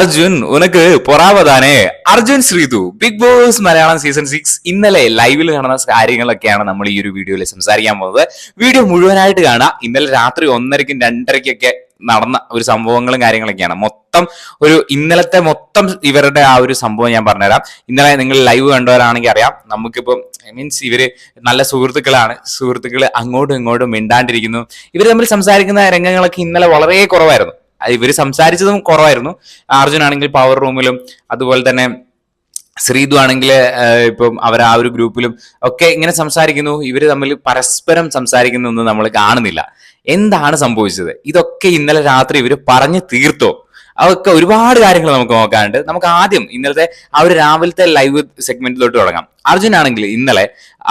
അർജുൻ ഉനക്ക് പൊറാവതാനെ. Arjun Sreethu Bigg Boss Malayalam season six ഇന്നലെ ലൈവിൽ നടന്ന കാര്യങ്ങളൊക്കെയാണ് നമ്മൾ ഈ ഒരു വീഡിയോയിൽ സംസാരിക്കാൻ പോകുന്നത്. വീഡിയോ മുഴുവനായിട്ട് കാണാം. ഇന്നലെ രാത്രി ഒന്നരയ്ക്കും രണ്ടരയ്ക്കൊക്കെ നടന്ന ഒരു സംഭവങ്ങളും കാര്യങ്ങളൊക്കെയാണ്. മൊത്തം ഒരു ഇന്നലത്തെ മൊത്തം ഇവരുടെ ആ ഒരു സംഭവം ഞാൻ പറഞ്ഞുതരാം. ഇന്നലെ നിങ്ങൾ ലൈവ് കണ്ടവരാണെങ്കിൽ അറിയാം. നമുക്കിപ്പം മീൻസ് ഇവർ നല്ല സുഹൃത്തുക്കളാണ്. സുഹൃത്തുക്കൾ അങ്ങോട്ടും ഇങ്ങോട്ടും മിണ്ടാണ്ടിരിക്കുന്നു. ഇവർ തമ്മിൽ സംസാരിക്കുന്ന രംഗങ്ങളൊക്കെ ഇന്നലെ വളരെ കുറവായിരുന്നു. ഇവർ സംസാരിച്ചതും കുറവായിരുന്നു. അർജുൻ ആണെങ്കിൽ പവർ റൂമിലും അതുപോലെ തന്നെ ശ്രീതു ആണെങ്കിൽ ഇപ്പം അവർ ആ ഒരു ഗ്രൂപ്പിലും ഒക്കെ ഇങ്ങനെ സംസാരിക്കുന്നു. ഇവർ തമ്മിൽ പരസ്പരം സംസാരിക്കുന്നു എന്ന് നമ്മൾ കാണുന്നില്ല. എന്താണ് സംഭവിച്ചത്? ഇതൊക്കെ ഇന്നലെ രാത്രി ഇവർ പറഞ്ഞു തീർത്തോ? അതൊക്കെ ഒരുപാട് കാര്യങ്ങൾ നമുക്ക് നോക്കാനുണ്ട്. നമുക്ക് ആദ്യം ഇന്നലത്തെ ആ ഒരു രാവിലത്തെ ലൈവ് സെഗ്മെന്റിലോട്ട് തുടങ്ങാം. അർജുൻ ആണെങ്കിൽ ഇന്നലെ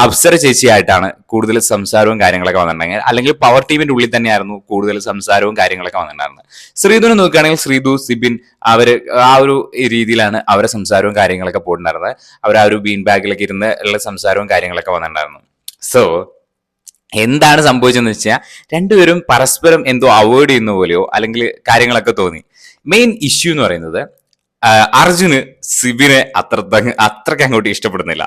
അപ്സര ചേച്ചിയായിട്ടാണ് കൂടുതൽ സംസാരവും കാര്യങ്ങളൊക്കെ വന്നിട്ടുണ്ടെങ്കിൽ അല്ലെങ്കിൽ പവർ ടീമിന്റെ ഉള്ളിൽ തന്നെയായിരുന്നു കൂടുതൽ സംസാരവും കാര്യങ്ങളൊക്കെ വന്നിട്ടുണ്ടായിരുന്നത്. ശ്രീധുവിനെ നോക്കുകയാണെങ്കിൽ ശ്രീധു സിബിൻ അവർ ആ ഒരു രീതിയിലാണ് അവരെ സംസാരവും കാര്യങ്ങളൊക്കെ പോയിട്ടുണ്ടായിരുന്നത്. അവർ ആ ഒരു ബീൻ ബാഗിലൊക്കെ ഇരുന്ന് ഉള്ള സംസാരവും കാര്യങ്ങളൊക്കെ വന്നിട്ടുണ്ടായിരുന്നു. സോ എന്താണ് സംഭവിച്ചതെന്ന് വെച്ചാൽ രണ്ടുപേരും പരസ്പരം എന്തോ അവോയ്ഡ് ചെയ്യുന്ന പോലെയോ അല്ലെങ്കിൽ കാര്യങ്ങളൊക്കെ തോന്നി. മെയിൻ ഇഷ്യൂ എന്ന് പറയുന്നത് അർജുന് സിബിനെ അത്ര അത്രയ്ക്ക് അങ്ങോട്ട് ഇഷ്ടപ്പെടുന്നില്ല.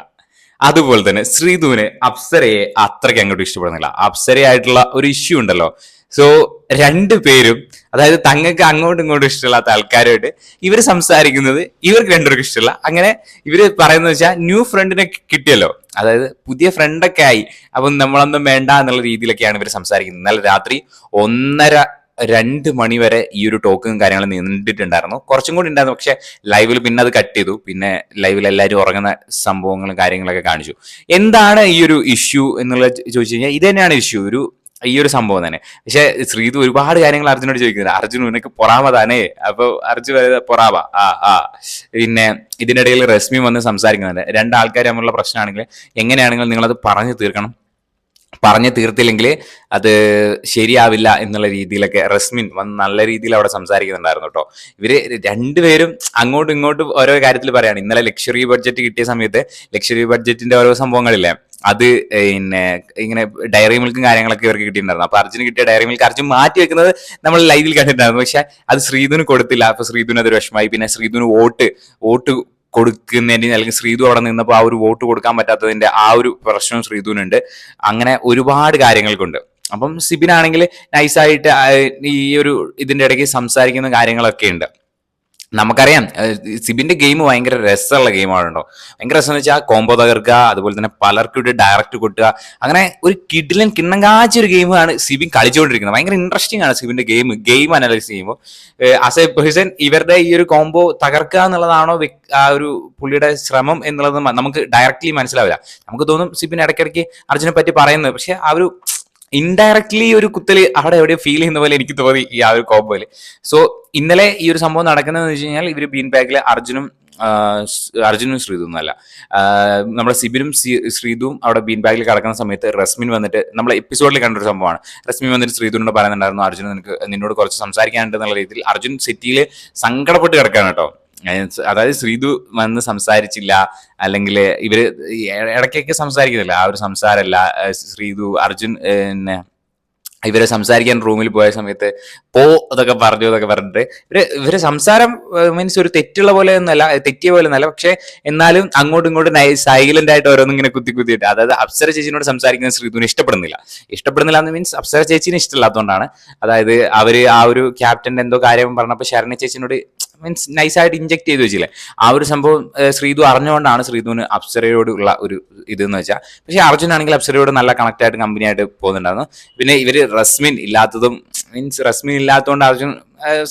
അതുപോലെ തന്നെ ശ്രീധുവിനെ അപ്സരയെ അത്രയ്ക്ക് അങ്ങോട്ട് ഇഷ്ടപ്പെടുന്നില്ല. അപ്സരയായിട്ടുള്ള ഒരു ഇഷ്യൂ ഉണ്ടല്ലോ. സോ രണ്ടുപേരും അതായത് തങ്ങൾക്ക് അങ്ങോട്ടും ഇങ്ങോട്ടും ഇഷ്ടമില്ലാത്ത ആൾക്കാരുമായിട്ട് ഇവർ സംസാരിക്കുന്നത് ഇവർക്ക് രണ്ടുപേർക്കും ഇഷ്ടമില്ല. അങ്ങനെ ഇവർ പറയുന്നത് വെച്ചാൽ ന്യൂ ഫ്രണ്ടിനെ കിട്ടിയല്ലോ. അതായത് പുതിയ ഫ്രണ്ടൊക്കെ ആയി. അപ്പം നമ്മളൊന്നും വേണ്ട എന്നുള്ള രീതിയിലൊക്കെയാണ് ഇവർ സംസാരിക്കുന്നത്. ഇന്നലെ രാത്രി ഒന്നര രണ്ട് മണി വരെ ഈ ഒരു ടോക്കും കാര്യങ്ങളും നീണ്ടിട്ടുണ്ടായിരുന്നു. കുറച്ചും കൂടി ഉണ്ടായിരുന്നു. പക്ഷെ ലൈവിൽ പിന്നെ അത് കട്ട് ചെയ്തു. പിന്നെ ലൈവിൽ എല്ലാവരും ഉറങ്ങുന്ന സംഭവങ്ങളും കാര്യങ്ങളൊക്കെ കാണിച്ചു. എന്താണ് ഈ ഒരു ഇഷ്യൂ എന്നുള്ളത് ചോദിച്ചു കഴിഞ്ഞാൽ ഇത് തന്നെയാണ് ഇഷ്യൂ ഒരു ഈ ഒരു സംഭവം തന്നെ. പക്ഷെ ശ്രീതു ഒരുപാട് കാര്യങ്ങൾ അർജുനോട് ചോദിക്കുന്നുണ്ട്. അർജുൻ നിനക്ക് പൊറാമ താനേ? അപ്പൊ അർജുൻ പൊറാമ ആ ആ. പിന്നെ ഇതിനിടയിൽ റസ്മി വന്ന് സംസാരിക്കുന്നുണ്ട്. രണ്ടാൾക്കാർ തമ്മിലുള്ള പ്രശ്നമാണെങ്കിൽ എങ്ങനെയാണെങ്കിലും നിങ്ങളത് പറഞ്ഞു തീർക്കണം. പറഞ്ഞു തീർത്തില്ലെങ്കിൽ അത് ശരിയാവില്ല എന്നുള്ള രീതിയിലൊക്കെ റസ്മിൻ വന്ന് നല്ല രീതിയിൽ അവിടെ സംസാരിക്കുന്നുണ്ടായിരുന്നു കേട്ടോ. ഇവർ രണ്ടുപേരും അങ്ങോട്ടും ഇങ്ങോട്ടും ഓരോ കാര്യത്തിൽ പറയാണ്. ഇന്നലെ ലക്ഷറി ബഡ്ജറ്റ് കിട്ടിയ സമയത്ത് ലക്ഷറി ബഡ്ജറ്റിന്റെ ഓരോ സംഭവങ്ങളില്ലേ? അത് പിന്നെ ഇങ്ങനെ ഡയറി മിൽക്കും കാര്യങ്ങളൊക്കെ ഇവർക്ക് കിട്ടിയിട്ടുണ്ടായിരുന്നു. അപ്പൊ അർജുന് കിട്ടിയ ഡയറി മിൽക്ക് അർജുൻ മാറ്റി വെക്കുന്നത് നമ്മൾ ലൈവിൽ കണ്ടിട്ടുണ്ടായിരുന്നു. പക്ഷെ അത് ശ്രീധുന് കൊടുത്തില്ല. അപ്പൊ ശ്രീധുന് അത് വിഷമായി പിന്നെ ശ്രീധുന് വോട്ട് വോട്ട് കൊടുക്കുന്നതിന് അല്ലെങ്കിൽ ശ്രീധു അവിടെ നിന്നപ്പോൾ ആ ഒരു വോട്ട് കൊടുക്കാൻ പറ്റാത്തതിന്റെ ആ ഒരു പ്രശ്നം ശ്രീധുവിനുണ്ട് അങ്ങനെ ഒരുപാട് കാര്യങ്ങൾക്കുണ്ട്. അപ്പം സിബിനാണെങ്കിൽ നൈസായിട്ട് ഈ ഒരു ഇതിന്റെ ഇടയ്ക്ക് സംസാരിക്കുന്ന കാര്യങ്ങളൊക്കെ ഉണ്ട് നമുക്കറിയാം. സിബിന്റെ ഗെയിം ഭയങ്കര രസമുള്ള ഗെയിമാണുണ്ടോ ഭയങ്കര രസം എന്ന് വെച്ചാൽ കോംബോ തകർക്കുക അതുപോലെ തന്നെ പലർക്കും ഡയറക്റ്റ് കൊട്ടുക. അങ്ങനെ ഒരു കിഡിലൻ കിണ്ണം കാച്ച ഒരു ഗെയിമാണ് സിബിൻ കളിച്ചുകൊണ്ടിരിക്കുന്നത്. ഭയങ്കര ഇൻട്രസ്റ്റിംഗ് ആണ് സിബിന്റെ ഗെയിം ഗെയിം അനലൈസ് ചെയ്യുമ്പോൾ. ആസ് എ പേഴ്സൺ ഇവരുടെ ഈ ഒരു കോംബോ തകർക്കുക എന്നുള്ളതാണോ ആ ഒരു പുള്ളിയുടെ ശ്രമം എന്നുള്ളത് നമുക്ക് ഡയറക്റ്റ്ലി മനസ്സിലാവില്ല. നമുക്ക് തോന്നും സിബിൻ ഇടയ്ക്കിടയ്ക്ക് അർജുനെ പറ്റി പറയുന്നത്. പക്ഷെ ആ ഒരു ഇൻഡയറക്ട്ലി ഒരു കുത്തൽ അവിടെ എവിടെയോ ഫീൽ ചെയ്യുന്ന പോലെ എനിക്ക് തോന്നി ഈ ആ ഒരു കോമ്പോയിൽ സോ ഇന്നലെ ഈ ഒരു സംഭവം നടക്കുന്നതെന്ന് വെച്ച് കഴിഞ്ഞാൽ ഇവർ ബീൻ ബാഗിൽ അർജുനും അർജുനും ശ്രീതും എന്നല്ല നമ്മുടെ സിബിനും ശ്രീതും അവിടെ ബീൻ ബാഗിൽ കിടക്കുന്ന സമയത്ത് റസ്മിൻ വന്നിട്ട് നമ്മളെ എപ്പിസോഡിൽ കണ്ടൊരു സംഭവമാണ്. റസ്മിൻ വന്നിട്ട് ശ്രീതുവിനോട് പറയുന്നുണ്ടായിരുന്നു അർജുൻ നിനക്ക് നിന്നോട് കുറച്ച് സംസാരിക്കാനുണ്ട് എന്നുള്ള രീതിയിൽ അർജുൻ സിറ്റിയിൽ സങ്കടപ്പെട്ട് കിടക്കാണ് കേട്ടോ. അതായത് ശ്രീതു വന്ന് സംസാരിച്ചില്ല അല്ലെങ്കിൽ ഇവർ ഇടയ്ക്കൊക്കെ സംസാരിക്കുന്നില്ല. ആ ഒരു സംസാരമല്ല. ശ്രീതു അർജുൻ പിന്നെ ഇവരെ സംസാരിക്കാൻ റൂമിൽ പോയ സമയത്ത് പോ എന്നൊക്കെ പറഞ്ഞു എന്നൊക്കെ പറഞ്ഞിട്ട് ഇവർ ഇവരെ സംസാരം മീൻസ് ഒരു തെറ്റുള്ള പോലെ ഒന്നല്ല തെറ്റിയ പോലെ ഒന്നല്ല. പക്ഷെ എന്നാലും അങ്ങോട്ടും ഇങ്ങോട്ടും സൈലന്റ് ആയിട്ട് ഓരോന്നും ഇങ്ങനെ കുത്തി കുത്തിയിട്ട് അതായത് അപ്സര ചേച്ചിനോട് സംസാരിക്കുന്ന ശ്രീധുവിനെ ഇഷ്ടപ്പെടുന്നില്ല. ഇഷ്ടപ്പെടുന്നില്ല എന്ന് മീൻസ് അപ്സര ചേച്ചിനെ ഇഷ്ടമില്ലാത്തതുകൊണ്ടാണ്. അതായത് അവർ ആ ഒരു ക്യാപ്റ്റന്റെ എന്തോ കാര്യം പറഞ്ഞപ്പോൾ ശരണ ചേച്ചിനോട് മീൻസ് നൈസായിട്ട് ഇഞ്ചെക്ട് ചെയ്ത് വെച്ചില്ലേ? ആ ഒരു സംഭവം ശ്രീതു അറിഞ്ഞുകൊണ്ടാണ് ശ്രീധുവിന് അപ്സരയോടുള്ള ഒരു ഇതെന്ന് വെച്ചാൽ പക്ഷെ അർജുൻ ആണെങ്കിൽ അപ്സരയോട് നല്ല കണക്ട് ആയിട്ട് കമ്പനിയായിട്ട് പോകുന്നുണ്ടായിരുന്നു. പിന്നെ ഇവർ റസ്മിൻ ഇല്ലാത്തതും മീൻസ് റസ്മിൻ ഇല്ലാത്തതുകൊണ്ട് അർജുൻ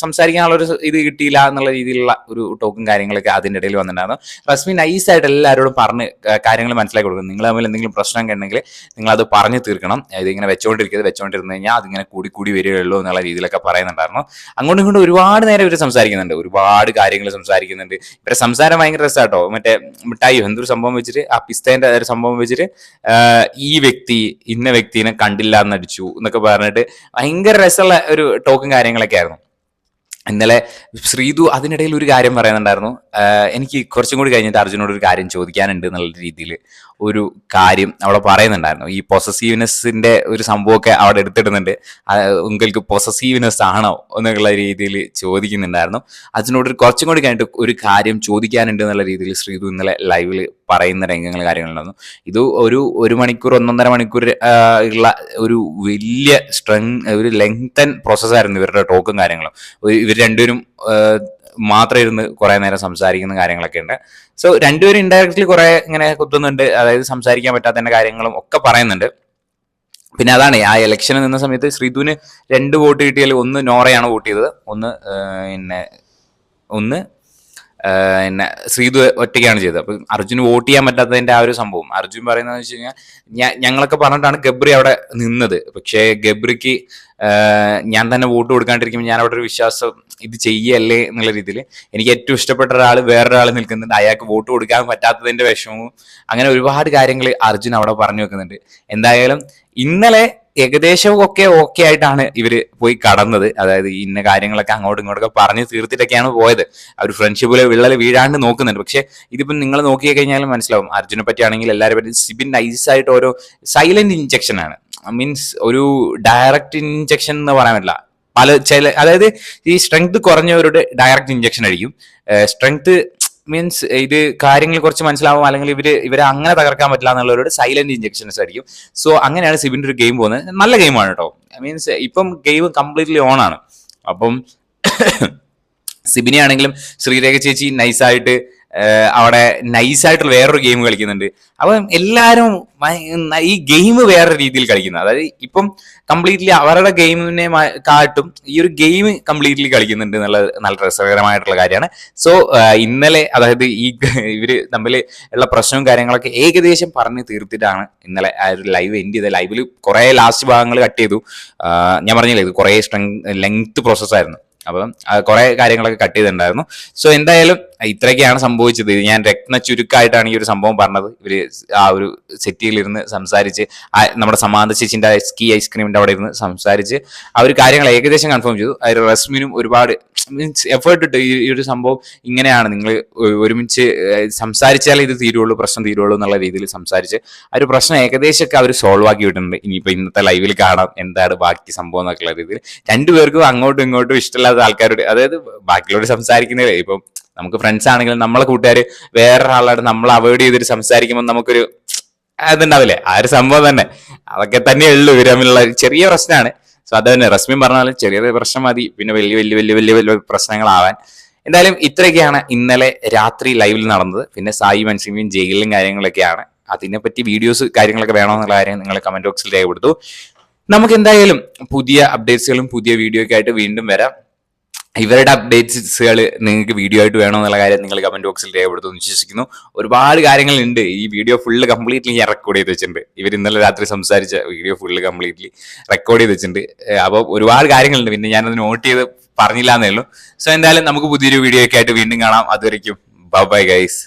സംസാരിക്കാനുള്ള ഒരു ഇത് കിട്ടിയില്ല എന്നുള്ള രീതിയിലുള്ള ഒരു ടോക്കും കാര്യങ്ങളൊക്കെ അതിന്റെ ഇടയിൽ വന്നിട്ടുണ്ടായിരുന്നു. റസ്മി നൈസായിട്ട് എല്ലാവരോടും പറഞ്ഞ് കാര്യങ്ങൾ മനസ്സിലാക്കി കൊടുക്കും നിങ്ങൾ തമ്മിൽ എന്തെങ്കിലും പ്രശ്നം ഉണ്ടെങ്കിൽ നിങ്ങൾ അത് പറഞ്ഞു തീർക്കണം. ഇതിങ്ങനെ ഇങ്ങനെ വെച്ചുകൊണ്ടിരുന്നു കഴിഞ്ഞാൽ അതിങ്ങനെ കൂടി കൂടി വരികയുള്ളൂ എന്നുള്ള രീതിയിലൊക്കെ പറയുന്നുണ്ടായിരുന്നു. അങ്ങോട്ടും ഇങ്ങോട്ടും ഒരുപാട് നേരം ഇവർ സംസാരിക്കുന്നുണ്ട്. ഒരുപാട് കാര്യങ്ങൾ സംസാരിക്കുന്നുണ്ട്. ഇവരെ സംസാരം ഭയങ്കര രസമാട്ടോ മറ്റേ മിഠായി എന്തൊരു സംഭവം വെച്ചിട്ട് ആ പിസ്തേന്റെ ഒരു സംഭവം വെച്ചിട്ട് ഈ വ്യക്തി ഇന്ന വ്യക്തിനെ കണ്ടില്ല എന്നടിച്ചു എന്നൊക്കെ പറഞ്ഞിട്ട് ഭയങ്കര രസമുള്ള ഒരു ടോക്കും കാര്യങ്ങളൊക്കെ ആയിരുന്നു. ഇന്നലെ ശ്രീതു അതിനിടയിൽ ഒരു കാര്യം പറയുന്നുണ്ടായിരുന്നു. എനിക്ക് കുറച്ചും കൂടി കഴിഞ്ഞിട്ട് അർജുനോട് ഒരു കാര്യം ചോദിക്കാനുണ്ട് എന്നുള്ള രീതിയിൽ ഒരു കാര്യം അവിടെ പറയുന്നുണ്ടായിരുന്നു. ഈ പൊസസീവ്നെസ്സിന്റെ ഒരു സംഭവമൊക്കെ അവിടെ എടുത്തിടുന്നുണ്ട്. ആഹ് നിങ്ങൾക്ക് പൊസസീവ്നെസ് ആണോ എന്നുള്ള രീതിയിൽ ചോദിക്കുന്നുണ്ടായിരുന്നു. അതിനോട് കുറച്ചും കൂടി കഴിഞ്ഞിട്ട് ഒരു കാര്യം ചോദിക്കാനുണ്ട് എന്നുള്ള രീതിയിൽ ശ്രീതു ഇന്നലെ ലൈവിൽ പറയുന്ന രംഗങ്ങൾ കാര്യങ്ങളുണ്ടായിരുന്നു. ഇത് ഒരു ഒരു മണിക്കൂർ ഒന്നൊന്നര മണിക്കൂർ ഉള്ള ഒരു വലിയ സ്ട്രെങ് ഒരു ലെങ്തൻ പ്രോസസ്സായിരുന്നു ഇവരുടെ ടോക്കും കാര്യങ്ങളും. ഇവർ രണ്ടുപേരും മാത്രം ഇരുന്ന് കുറെ നേരം സംസാരിക്കുന്ന കാര്യങ്ങളൊക്കെ ഉണ്ട്. സോ രണ്ടുപേരും ഇൻഡയറക്ട്ലി കുറെ ഇങ്ങനെ കുത്തുന്നുണ്ട്. അതായത് സംസാരിക്കാൻ പറ്റാത്തതിന്റെ കാര്യങ്ങളും ഒക്കെ പറയുന്നുണ്ട്. പിന്നെ അതാണ് ആ ഇലക്ഷന് നിന്ന സമയത്ത് ശ്രീധുവിന് രണ്ട് വോട്ട് കിട്ടിയാൽ ഒന്ന് നോറയാണ് വോട്ട് ചെയ്തത്. ഒന്ന് പിന്നെ ഒന്ന് പിന്നെ ശ്രീതു ഒറ്റയ്ക്കാണ് ചെയ്തത്. അപ്പൊ അർജുന് വോട്ട് ചെയ്യാൻ പറ്റാത്തതിന്റെ ആ ഒരു സംഭവം. അർജുൻ പറയുന്നത് വെച്ച് കഴിഞ്ഞാൽ ഞങ്ങളൊക്കെ പറഞ്ഞിട്ടാണ് ഗബ്രി അവിടെ നിന്നത്. പക്ഷേ ഗബ്രിക്ക് ഞാൻ തന്നെ വോട്ട് കൊടുക്കാണ്ടിരിക്കുമ്പോൾ ഞാൻ അവിടെ ഒരു വിശ്വാസം ഇത് ചെയ്യല്ലേ എന്നുള്ള രീതിയിൽ എനിക്ക് ഏറ്റവും ഇഷ്ടപ്പെട്ട ഒരാൾ വേറൊരാൾ നിൽക്കുന്നുണ്ട്. അയാൾക്ക് വോട്ട് കൊടുക്കാൻ പറ്റാത്തതിന്റെ വിഷമവും അങ്ങനെ ഒരുപാട് കാര്യങ്ങൾ അർജുൻ അവിടെ പറഞ്ഞു വെക്കുന്നുണ്ട്. എന്തായാലും ഇന്നലെ ഏകദേശം ഒക്കെ ഓക്കെ ആയിട്ടാണ് ഇവർ പോയി കടന്നത്. അതായത് ഇന്ന കാര്യങ്ങളൊക്കെ അങ്ങോട്ടും ഇങ്ങോട്ടൊക്കെ പറഞ്ഞ് തീർത്തിട്ടൊക്കെയാണ് പോയത്. അവർ ഫ്രണ്ട്ഷിപ്പിലെ വിള്ളൽ വീഴാണ്ട് നോക്കുന്നുണ്ട്. പക്ഷേ ഇതിപ്പം നിങ്ങൾ നോക്കി കഴിഞ്ഞാലും മനസ്സിലാവും അർജുനെ പറ്റിയാണെങ്കിൽ എല്ലാവരും പറ്റി സിബിൻ നൈസായിട്ട് ഓരോ സൈലന്റ് ഇഞ്ചക്ഷൻ ആണ്. മീൻസ് ഒരു ഡയറക്റ്റ് ഇഞ്ചക്ഷൻ എന്ന് പറയാൻ പറ്റില്ല. പല ചില അതായത് ഈ സ്ട്രെങ്ത് കുറഞ്ഞവരുടെ ഡയറക്റ്റ് ഇഞ്ചക്ഷൻ അടിക്കും സ്ട്രെങ്ത് മീൻസ് ഇത് കാര്യങ്ങൾ കുറച്ച് മനസ്സിലാവും അല്ലെങ്കിൽ ഇവർ ഇവരെ അങ്ങനെ തകർക്കാൻ പറ്റില്ല എന്നുള്ളവരോട് സൈലന്റ് ഇഞ്ചക്ഷൻസ് ആയിരിക്കും. സോ അങ്ങനെയാണ് സിബിന്റെ ഒരു ഗെയിം പോകുന്നത്. നല്ല ഗെയിമാണ് കേട്ടോ മീൻസ് ഇപ്പം ഗെയിം കംപ്ലീറ്റ്ലി ഓൺ ആണ്. അപ്പം സിബിനെ ആണെങ്കിലും ശ്രീരേഖ ചേച്ചി നൈസായിട്ട് അവിടെ നൈസായിട്ടുള്ള വേറൊരു ഗെയിം കളിക്കുന്നുണ്ട്. അപ്പം എല്ലാവരും ഈ ഗെയിം വേറെ രീതിയിൽ കളിക്കുന്നു. അതായത് ഇപ്പം കംപ്ലീറ്റ്ലി അവരുടെ ഗെയിമിനെ കാട്ടും ഈ ഒരു ഗെയിം കംപ്ലീറ്റ്ലി കളിക്കുന്നുണ്ട് എന്നുള്ളത് നല്ല രസകരമായിട്ടുള്ള കാര്യമാണ്. സോ ഇന്നലെ അതായത് ഈ ഇവർ തമ്മിൽ ഉള്ള പ്രശ്നവും കാര്യങ്ങളൊക്കെ ഏകദേശം പറഞ്ഞ് തീർത്തിട്ടാണ് ഇന്നലെ ആ ഒരു ലൈവ് എൻഡ് ചെയ്തത്. ലൈവിൽ കുറെ ലാസ്റ്റ് ഭാഗങ്ങൾ കട്ട് ചെയ്തു. ഞാൻ പറഞ്ഞില്ലേ ഇത് കുറെ സ്ട്രെങ് ലെങ്ത് പ്രോസസ്സായിരുന്നു അപ്പം കുറെ കാര്യങ്ങളൊക്കെ കട്ട് ചെയ്തിട്ടുണ്ടായിരുന്നു. സോ എന്തായാലും ഇത്രയൊക്കെയാണ് സംഭവിച്ചത്. ഞാൻ രത്ന ചുരുക്കമായിട്ടാണ് ഈ ഒരു സംഭവം പറഞ്ഞത്. ഇവർ ആ ഒരു സെറ്റിയിലിരുന്ന് സംസാരിച്ച് നമ്മുടെ സമാന്ത ചേച്ചിന്റെ സ്കീ ഐസ്ക്രീമിന്റെ അവിടെ ഇരുന്ന് സംസാരിച്ച് ആ ഒരു കാര്യങ്ങൾ ഏകദേശം കൺഫേം ചെയ്തു. അതിൽ റസ്മിനും ഒരുപാട് മീൻസ് എഫേർട്ട് ഇട്ട് ഈ ഒരു സംഭവം ഇങ്ങനെയാണ്. നിങ്ങൾ ഒരുമിച്ച് സംസാരിച്ചാലേ ഇത് തീരുള്ളൂ പ്രശ്നം തീരുള്ളൂ എന്നുള്ള രീതിയിൽ സംസാരിച്ച് ആ ഒരു പ്രശ്നം ഏകദേശമൊക്കെ അവർ സോൾവ് ആക്കി വിട്ടിട്ടുണ്ട്. ഇനിയിപ്പോൾ ഇന്നത്തെ ലൈവിൽ കാണാം എന്താണ് ബാക്കി സംഭവം എന്നൊക്കെയുള്ള രീതിയിൽ. രണ്ടുപേർക്കും അങ്ങോട്ടും ഇങ്ങോട്ടും ഇഷ്ടമില്ലാത്ത ആൾക്കാരോട് അതായത് ബാക്കിയോട് സംസാരിക്കുന്നത് ഇപ്പം നമുക്ക് ഫ്രണ്ട്സ് ആണെങ്കിലും നമ്മളെ കൂട്ടുകാർ വേറൊരാളോട് നമ്മൾ അവോയ്ഡ് ചെയ്തിട്ട് സംസാരിക്കുമ്പോൾ നമുക്കൊരു അതുണ്ടാവില്ലേ? ആ ഒരു സംഭവം തന്നെ. അതൊക്കെ തന്നെയുള്ളൂ ഇവർ തമ്മിലുള്ള ചെറിയ പ്രശ്നമാണ് സോ അത് തന്നെ. റസ്മിൻ പറഞ്ഞാലും ചെറിയൊരു പ്രശ്നം മതി. പിന്നെ വലിയ വലിയ വലിയ വലിയ വലിയ പ്രശ്നങ്ങളാവാൻ. എന്തായാലും ഇത്രയൊക്കെയാണ് ഇന്നലെ രാത്രി ലൈവിൽ നടന്നത്. പിന്നെ സായി മൻസിമിയും ജയിലിലും കാര്യങ്ങളൊക്കെയാണ്. അതിനെപ്പറ്റി വീഡിയോസ് കാര്യങ്ങളൊക്കെ വേണമെന്നുള്ള കാര്യം നിങ്ങൾ കമന്റ് ബോക്സിൽ രേഖപ്പെടുത്തു. നമുക്ക് എന്തായാലും പുതിയ അപ്ഡേറ്റ്സുകളും പുതിയ വീഡിയോ ഒക്കെ ആയിട്ട് വീണ്ടും വരാം. ഇവരുടെ അപ്ഡേറ്റ്സുകൾ നിങ്ങൾക്ക് വീഡിയോ ആയിട്ട് വേണോ എന്നുള്ള കാര്യം നിങ്ങൾ കമന്റ് ബോക്സിൽ രേഖപ്പെടുത്തുമെന്ന് വിശ്വസിക്കുന്നു. ഒരുപാട് കാര്യങ്ങളുണ്ട്. ഈ വീഡിയോ ഫുള്ള് കംപ്ലീറ്റ്ലി ഞാൻ റെക്കോർഡ് ചെയ്ത് വെച്ചിട്ടുണ്ട്. ഇവർ ഇന്നലെ രാത്രി സംസാരിച്ച വീഡിയോ ഫുള്ള് കംപ്ലീറ്റ്ലി റെക്കോർഡ് ചെയ്ത് വെച്ചിട്ടുണ്ട്. അപ്പോൾ ഒരുപാട് കാര്യങ്ങളുണ്ട്. പിന്നെ ഞാനത് നോട്ട് ചെയ്ത് പറഞ്ഞില്ല എന്നേ ഉള്ളൂ. സോ എന്തായാലും നമുക്ക് പുതിയൊരു വീഡിയോ ഒക്കെ ആയിട്ട് വീണ്ടും കാണാം. അതുവരെയ്ക്കും ബൈ ഗൈസ്